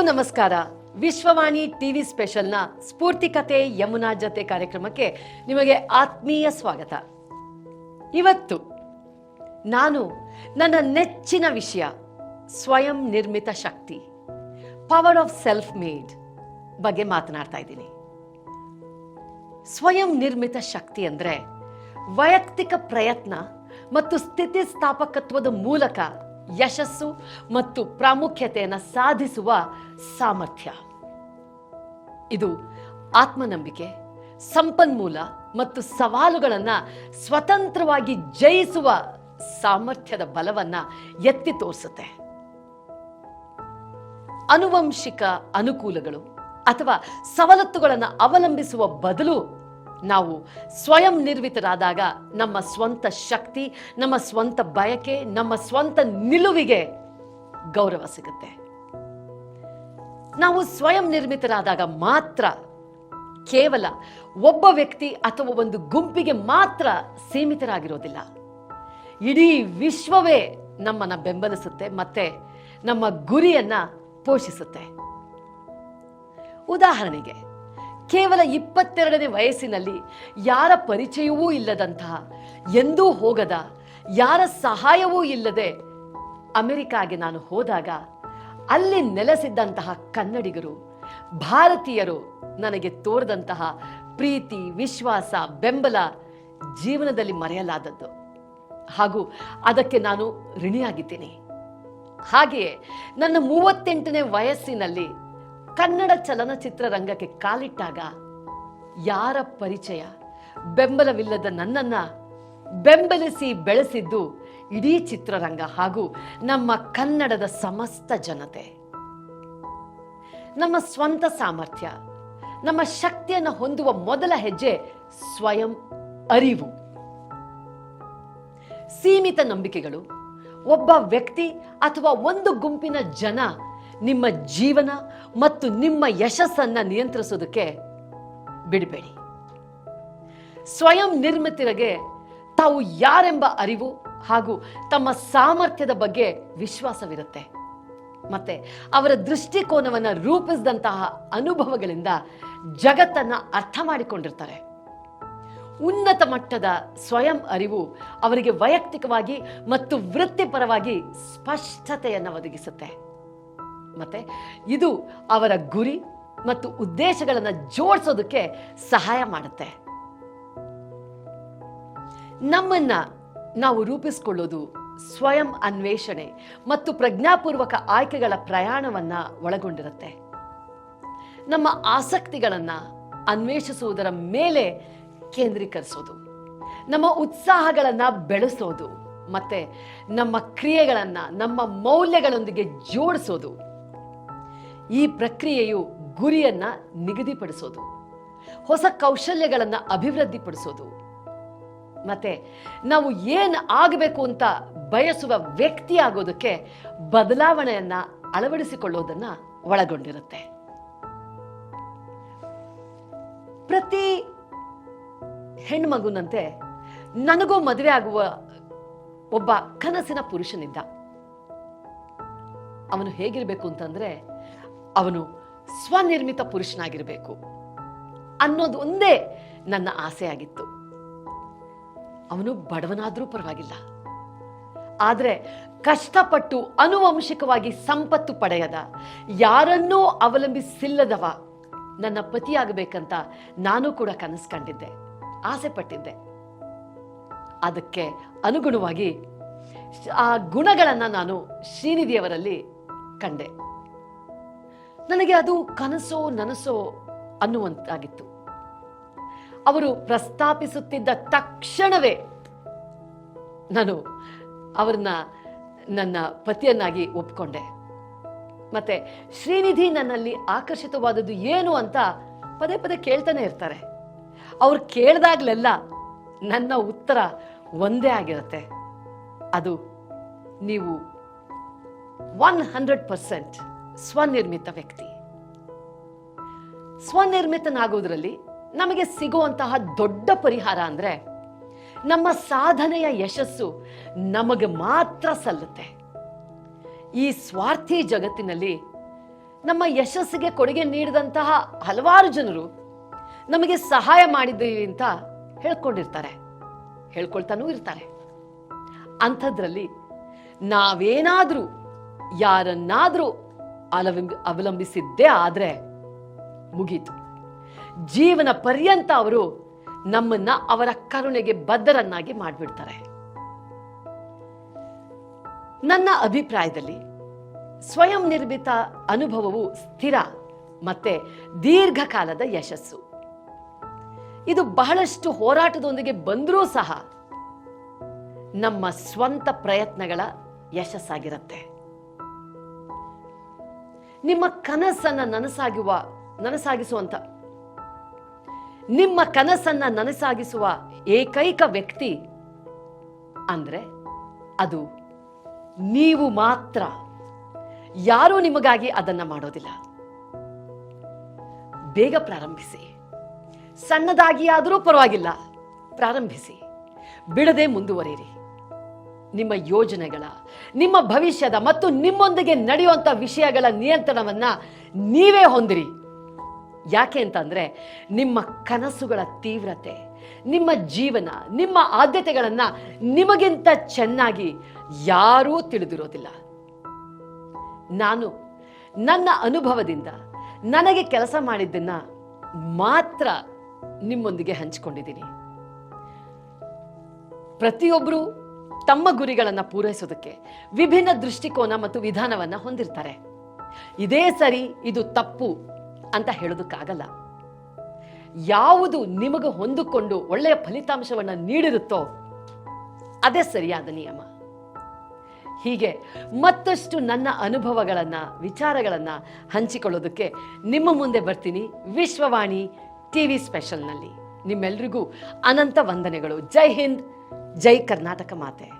ಎಲ್ರಿಗೂ ನಮಸ್ಕಾರ. ವಿಶ್ವವಾಣಿ ಟಿವಿ ಸ್ಪೆಷಲ್ನ ಸ್ಫೂರ್ತಿ ಕತೆ ಯಮುನಾ ಜತೆ ಕಾರ್ಯಕ್ರಮಕ್ಕೆ ನಿಮಗೆ ಆತ್ಮೀಯ ಸ್ವಾಗತ. ಇವತ್ತು ನಾನು ನನ್ನ ನೆಚ್ಚಿನ ವಿಷಯ, ಸ್ವಯಂ ನಿರ್ಮಿತ ಶಕ್ತಿ ಪವರ್ ಆಫ್ ಸೆಲ್ಫ್ ಮೇಡ್ ಬಗ್ಗೆ ಮಾತನಾಡ್ತಾ ಇದ್ದೀನಿ. ಸ್ವಯಂ ನಿರ್ಮಿತ ಶಕ್ತಿ ಅಂದ್ರೆ ವೈಯಕ್ತಿಕ ಪ್ರಯತ್ನ ಮತ್ತು ಸ್ಥಿತಿಸ್ಥಾಪಕತ್ವದ ಮೂಲಕ ಯಶಸ್ಸು ಮತ್ತು ಪ್ರಾಮುಖ್ಯತೆಯನ್ನು ಸಾಧಿಸುವ ಸಾಮರ್ಥ್ಯ. ಇದು ಆತ್ಮನಂಬಿಕೆ, ಸಂಪನ್ಮೂಲ ಮತ್ತು ಸವಾಲುಗಳನ್ನು ಸ್ವತಂತ್ರವಾಗಿ ಜಯಿಸುವ ಸಾಮರ್ಥ್ಯದ ಬಲವನ್ನ ಎತ್ತಿ ತೋರಿಸುತ್ತೆ. ಅನುವಂಶಿಕ ಅನುಕೂಲಗಳು ಅಥವಾ ಸವಲತ್ತುಗಳನ್ನು ಅವಲಂಬಿಸುವ ಬದಲು ನಾವು ಸ್ವಯಂ ನಿರ್ಮಿತರಾದಾಗ ನಮ್ಮ ಸ್ವಂತ ಶಕ್ತಿ, ನಮ್ಮ ಸ್ವಂತ ಬಯಕೆ, ನಮ್ಮ ಸ್ವಂತ ನಿಲುವಿಗೆ ಗೌರವ ಸಿಗುತ್ತೆ. ನಾವು ಸ್ವಯಂ ನಿರ್ಮಿತರಾದಾಗ ಮಾತ್ರ ಕೇವಲ ಒಬ್ಬ ವ್ಯಕ್ತಿ ಅಥವಾ ಒಂದು ಗುಂಪಿಗೆ ಮಾತ್ರ ಸೀಮಿತರಾಗಿರೋದಿಲ್ಲ. ಇಡೀ ವಿಶ್ವವೇ ನಮ್ಮನ್ನು ಬೆಂಬಲಿಸುತ್ತೆ, ಮತ್ತೆ ನಮ್ಮ ಗುರಿಯನ್ನ ಪೋಷಿಸುತ್ತೆ. ಉದಾಹರಣೆಗೆ, ಕೇವಲ ಇಪ್ಪತ್ತೆರಡನೇ ವಯಸ್ಸಿನಲ್ಲಿ ಯಾರ ಪರಿಚಯವೂ ಇಲ್ಲದಂತಹ, ಎಂದೂ ಹೋಗದ, ಯಾರ ಸಹಾಯವೂ ಇಲ್ಲದೆ ಅಮೆರಿಕಾಗೆ ನಾನು ಹೋದಾಗ ಅಲ್ಲಿ ನೆಲೆಸಿದ್ದಂತಹ ಕನ್ನಡಿಗರು, ಭಾರತೀಯರು ನನಗೆ ತೋರಿದಂತಹ ಪ್ರೀತಿ, ವಿಶ್ವಾಸ, ಬೆಂಬಲ ಜೀವನದಲ್ಲಿ ಮರೆಯಲಾದದ್ದು. ಹಾಗೂ ಅದಕ್ಕೆ ನಾನು ಋಣಿಯಾಗಿದ್ದೇನೆ. ಹಾಗೆಯೇ ನನ್ನ ಮೂವತ್ತೆಂಟನೇ ವಯಸ್ಸಿನಲ್ಲಿ ಕನ್ನಡ ಚಲನಚಿತ್ರ ರಂಗಕ್ಕೆ ಕಾಲಿಟ್ಟಾಗ ಯಾರ ಪರಿಚಯ? ಬೆಂಬಲವಿಲ್ಲದ ನನ್ನನ್ನು ಬೆಂಬಲಿಸಿ ಬೆಳೆಸಿದ್ದು ಇಡೀ ಚಿತ್ರರಂಗ ಹಾಗೂ ನಮ್ಮ ಕನ್ನಡದ ಸಮಸ್ತ ಜನತೆ. ನಮ್ಮ ಸ್ವಂತ ಸಾಮರ್ಥ್ಯ, ನಮ್ಮ ಶಕ್ತಿಯನ್ನು ಹೊಂದುವ ಮೊದಲ ಹೆಜ್ಜೆ ಸ್ವಯಂ ಅರಿವು. ಸೀಮಿತ ನಂಬಿಕೆಗಳು, ಒಬ್ಬ ವ್ಯಕ್ತಿ ಅಥವಾ ಒಂದು ಗುಂಪಿನ ಜನ ನಿಮ್ಮ ಜೀವನ ಮತ್ತು ನಿಮ್ಮ ಯಶಸ್ಸನ್ನ ನಿಯಂತ್ರಿಸೋದಕ್ಕೆ ಬಿಡಬೇಡಿ. ಸ್ವಯಂ ನಿರ್ಮಿತರಿಗೆ ತಾವು ಯಾರೆಂಬ ಅರಿವು ಹಾಗೂ ತಮ್ಮ ಸಾಮರ್ಥ್ಯದ ಬಗ್ಗೆ ವಿಶ್ವಾಸವಿರುತ್ತೆ. ಮತ್ತೆ ಅವರ ದೃಷ್ಟಿಕೋನವನ್ನು ರೂಪಿಸಿದಂತಹ ಅನುಭವಗಳಿಂದ ಜಗತ್ತನ್ನ ಅರ್ಥ ಮಾಡಿಕೊಂಡಿರ್ತಾರೆ. ಉನ್ನತ ಮಟ್ಟದ ಸ್ವಯಂ ಅರಿವು ಅವರಿಗೆ ವೈಯಕ್ತಿಕವಾಗಿ ಮತ್ತು ವೃತ್ತಿಪರವಾಗಿ ಸ್ಪಷ್ಟತೆಯನ್ನು ಒದಗಿಸುತ್ತೆ. ಮತ್ತೆ ಇದು ಅವರ ಗುರಿ ಮತ್ತು ಉದ್ದೇಶಗಳನ್ನು ಜೋಡಿಸೋದಕ್ಕೆ ಸಹಾಯ ಮಾಡುತ್ತೆ. ನಮ್ಮನ್ನ ನಾವು ರೂಪಿಸಿಕೊಳ್ಳೋದು ಸ್ವಯಂ ಅನ್ವೇಷಣೆ ಮತ್ತು ಪ್ರಜ್ಞಾಪೂರ್ವಕ ಆಯ್ಕೆಗಳ ಪ್ರಯಾಣವನ್ನ ಒಳಗೊಂಡಿರುತ್ತೆ. ನಮ್ಮ ಆಸಕ್ತಿಗಳನ್ನ ಅನ್ವೇಷಿಸುವುದರ ಮೇಲೆ ಕೇಂದ್ರೀಕರಿಸೋದು. ನಮ್ಮ ಉತ್ಸಾಹಗಳನ್ನ ಬೆಳೆಸೋದು ಮತ್ತೆ ನಮ್ಮ ಕ್ರಿಯೆಗಳನ್ನ, ನಮ್ಮ ಮೌಲ್ಯಗಳೊಂದಿಗೆ ಜೋಡಿಸೋದು. ಈ ಪ್ರಕ್ರಿಯೆಯು ಗುರಿಯನ್ನ ನಿಗದಿಪಡಿಸೋದು. ಹೊಸ ಕೌಶಲ್ಯಗಳನ್ನ ಅಭಿವೃದ್ಧಿಪಡಿಸೋದು. ಮತ್ತೆ ನಾವು ಏನು ಆಗಬೇಕು ಅಂತ ಬಯಸುವ ವ್ಯಕ್ತಿ ಆಗೋದಕ್ಕೆ ಬದಲಾವಣೆಯನ್ನು ಅಳವಡಿಸಿಕೊಳ್ಳೋದನ್ನ ಒಳಗೊಂಡಿರುತ್ತೆ. ಪ್ರತಿ ಹೆಣ್ಮಗುನಂತೆ ನನಗೂ ಮದುವೆ ಆಗುವ ಒಬ್ಬ ಕನಸಿನ ಪುರುಷನಿದ್ದ. ಅವನು ಹೇಗಿರಬೇಕು ಅಂತಂದ್ರೆ ಅವನು ಸ್ವನಿರ್ಮಿತ ಪುರುಷನಾಗಿರಬೇಕು ಅನ್ನೋದು ಒಂದೇ ನನ್ನ ಆಸೆಯಾಗಿತ್ತು. ಅವನು ಬಡವನಾದರೂ ಪರವಾಗಿಲ್ಲ. ಆದರೆ ಕಷ್ಟಪಟ್ಟು ಅನುವಂಶಿಕವಾಗಿ ಸಂಪತ್ತು ಪಡೆಯದ, ಯಾರನ್ನೂ ಅವಲಂಬಿಸಿಲ್ಲದವ ನನ್ನ ಪತಿಯಾಗಬೇಕಂತ ನಾನು ಕೂಡ ಕನಸು ಕಂಡಿದ್ದೆ, ಆಸೆ ಪಟ್ಟಿದ್ದೆ. ಅದಕ್ಕೆ ಅನುಗುಣವಾಗಿ ಆ ಗುಣಗಳನ್ನು ನಾನು ಶ್ರೀನಿಧಿಯವರಲ್ಲಿ ಕಂಡೆ. ನನಗೆ ಅದು ಕನಸೋ ನನಸೋ ಅನ್ನುವಂತಾಗಿತ್ತು. ಅವರು ಪ್ರಸ್ತಾಪಿಸುತ್ತಿದ್ದ ತಕ್ಷಣವೇ ನಾನು ಅವ್ರನ್ನ ನನ್ನ ಪತಿಯನ್ನಾಗಿ ಒಪ್ಕೊಂಡೆ. ಮತ್ತೆ ಶ್ರೀನಿಧಿ ನನ್ನಲ್ಲಿ ಆಕರ್ಷಿತವಾದದ್ದು ಏನು ಅಂತ ಪದೇ ಪದೇ ಕೇಳ್ತಾನೆ ಇರ್ತಾರೆ. ಅವ್ರು ಕೇಳಿದಾಗ್ಲೆಲ್ಲ ನನ್ನ ಉತ್ತರ ಒಂದೇ ಆಗಿರುತ್ತೆ. ಅದು ನೀವು ಒನ್ ಹಂಡ್ರೆಡ್ ಪರ್ಸೆಂಟ್ ಸ್ವನಿರ್ಮಿತ ವ್ಯಕ್ತಿ. ಸ್ವನಿರ್ಮಿತನಾಗೋದ್ರಲ್ಲಿ ನಮಗೆ ಸಿಗುವಂತಹ ದೊಡ್ಡ ಪರಿಹಾರ ಅಂದ್ರೆ ನಮ್ಮ ಸಾಧನೆಯ ಯಶಸ್ಸು ನಮಗೆ ಮಾತ್ರ ಸಲ್ಲುತ್ತೆ. ಈ ಸ್ವಾರ್ಥಿ ಜಗತ್ತಿನಲ್ಲಿ ನಮ್ಮ ಯಶಸ್ಸಿಗೆ ಕೊಡುಗೆ ನೀಡಿದಂತಹ ಹಲವಾರು ಜನರು ನಮಗೆ ಸಹಾಯ ಮಾಡಿದ್ದೀವಿ ಅಂತ ಹೇಳ್ಕೊಂಡಿರ್ತಾರೆ. ಹೇಳ್ಕೊಳ್ತಾನೂ ಇರ್ತಾರೆ. ಅಂಥದ್ರಲ್ಲಿ ನಾವೇನಾದರೂ, ಯಾರನ್ನಾದರೂ ಅಲವಿಂಬ ಅವಲಂಬಿಸಿದ್ದೇ ಆದರೆ ಮುಗೀತು. ಜೀವನ ಪರ್ಯಂತ ಅವರು ನಮ್ಮನ್ನ ಅವರ ಕರುಣೆಗೆ ಬದ್ಧರನ್ನಾಗಿ ಮಾಡಿಬಿಡ್ತಾರೆ. ನನ್ನ ಅಭಿಪ್ರಾಯದಲ್ಲಿ ಸ್ವಯಂ ನಿರ್ಮಿತ ಅನುಭವವು ಸ್ಥಿರ ಮತ್ತೆ ದೀರ್ಘಕಾಲದ ಯಶಸ್ಸು. ಇದು ಬಹಳಷ್ಟು ಹೋರಾಟದೊಂದಿಗೆ ಬಂದರೂ ಸಹ ನಮ್ಮ ಸ್ವಂತ ಪ್ರಯತ್ನಗಳ ಯಶಸ್ಸಾಗಿರುತ್ತೆ. ನಿಮ್ಮ ಕನಸನ್ನು ನನಸಾಗುವ, ನನಸಾಗಿಸುವಂತ ನಿಮ್ಮ ಕನಸನ್ನ ನನಸಾಗಿಸುವ ಏಕೈಕ ವ್ಯಕ್ತಿ ಅಂದ್ರೆ ಅದು ನೀವು ಮಾತ್ರ. ಯಾರೂ ನಿಮಗಾಗಿ ಅದನ್ನ ಮಾಡೋದಿಲ್ಲ. ಬೇಗ ಪ್ರಾರಂಭಿಸಿ. ಸಣ್ಣದಾಗಿ ಆದರೂ ಪರವಾಗಿಲ್ಲ. ಪ್ರಾರಂಭಿಸಿ. ಬಿಡದೆ ಮುಂದುವರಿಯಿರಿ. ನಿಮ್ಮ ಯೋಜನೆಗಳ, ನಿಮ್ಮ ಭವಿಷ್ಯದ ಮತ್ತು ನಿಮ್ಮೊಂದಿಗೆ ನಡೆಯುವಂಥ ವಿಷಯಗಳ ನಿಯಂತ್ರಣವನ್ನು ನೀವೇ ಹೊಂದಿರಿ. ಯಾಕೆ ಅಂತಂದ್ರೆ ನಿಮ್ಮ ಕನಸುಗಳ ತೀವ್ರತೆ, ನಿಮ್ಮ ಜೀವನ, ನಿಮ್ಮ ಆದ್ಯತೆಗಳನ್ನು ನಿಮಗಿಂತ ಚೆನ್ನಾಗಿ ಯಾರೂ ತಿಳಿದಿರೋದಿಲ್ಲ. ನಾನು ನನ್ನ ಅನುಭವದಿಂದ ನನಗೆ ಕೆಲಸ ಮಾಡಿದ್ದನ್ನು ಮಾತ್ರ ನಿಮ್ಮೊಂದಿಗೆ ಹಂಚಿಕೊಂಡಿದ್ದೀನಿ. ಪ್ರತಿಯೊಬ್ಬರು ತಮ್ಮ ಗುರಿಗಳನ್ನು ಪೂರೈಸೋದಕ್ಕೆ ವಿಭಿನ್ನ ದೃಷ್ಟಿಕೋನ ಮತ್ತು ವಿಧಾನವನ್ನು ಹೊಂದಿರ್ತಾರೆ. ಇದೇ ಸರಿ ಇದು ತಪ್ಪು. ಅಂತ ಹೇಳೋದಕ್ಕಾಗಲ್ಲ. ಯಾವುದು ನಿಮಗೆ ಹೊಂದಿಕೊಂಡು ಒಳ್ಳೆಯ ಫಲಿತಾಂಶವನ್ನ ನೀಡಿರುತ್ತೋ ಅದೇ ಸರಿಯಾದ ನಿಯಮ. ಹೀಗೆ ಮತ್ತಷ್ಟು ನನ್ನ ಅನುಭವಗಳನ್ನ, ವಿಚಾರಗಳನ್ನ ಹಂಚಿಕೊಳ್ಳೋದಕ್ಕೆ ನಿಮ್ಮ ಮುಂದೆ ಬರ್ತೀನಿ ವಿಶ್ವವಾಣಿ ಟಿವಿ ಸ್ಪೆಷಲ್ನಲ್ಲಿ. ನಿಮ್ಮೆಲ್ರಿಗೂ ಅನಂತ ವಂದನೆಗಳು. ಜೈ ಹಿಂದ್, ಜೈ ಕರ್ನಾಟಕ ಮಾತೆ.